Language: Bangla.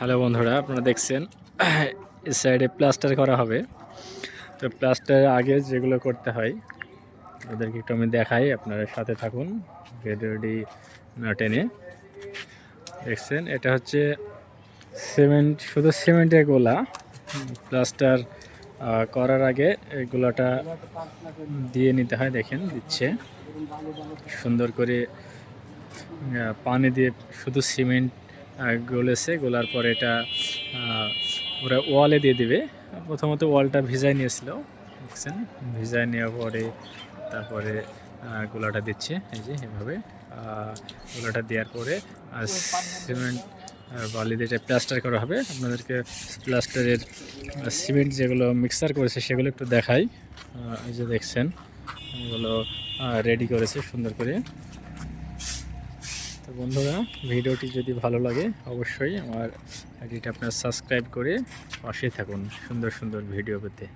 হ্যালো বন্ধুরা, আপনারা দেখছেন। এই সাইডে প্লাস্টার করা হবে। তো প্লাস্টার আগে যেগুলো করতে হয় ওদেরকে একটু আমি দেখাই, আপনারা সাথে থাকুন ভিডিওটি না টেনে দেখছেন, এটা হচ্ছে সিমেন্ট শুধু সিমেন্টের গোলা। প্লাস্টার করার আগে গোলাটা দিয়ে নিতে হয়, দেখেন, দিচ্ছে। সুন্দর করে পানি দিয়ে শুধু সিমেন্ট গলেছে, গোলার পরে এটা ওরা ওয়ালে দিয়ে দিবে। প্রথমত ওয়ালটা ভিজাই নিয়েছিল, দেখছেন? ভিজাই নেওয়ার পরে তারপরে গোলাটা দিচ্ছে, এই যে এভাবে। গোলাটা দেওয়ার পরে, আর সিমেন্ট বালি দিয়ে এটা প্লাস্টার করা হবে। আপনাদেরকে প্লাস্টারের সিমেন্ট যেগুলো মিক্সার করেছে সেগুলো একটু দেখাই। এই যে দেখছেন, এগুলো রেডি করেছে সুন্দর করে। তো বন্ধুরা, ভিডিওটি যদি ভালো লাগে, অবশ্যই আমার আইডিটা আপনার সাবস্ক্রাইব করে পাশে থাকুন সুন্দর সুন্দর ভিডিও পেতে।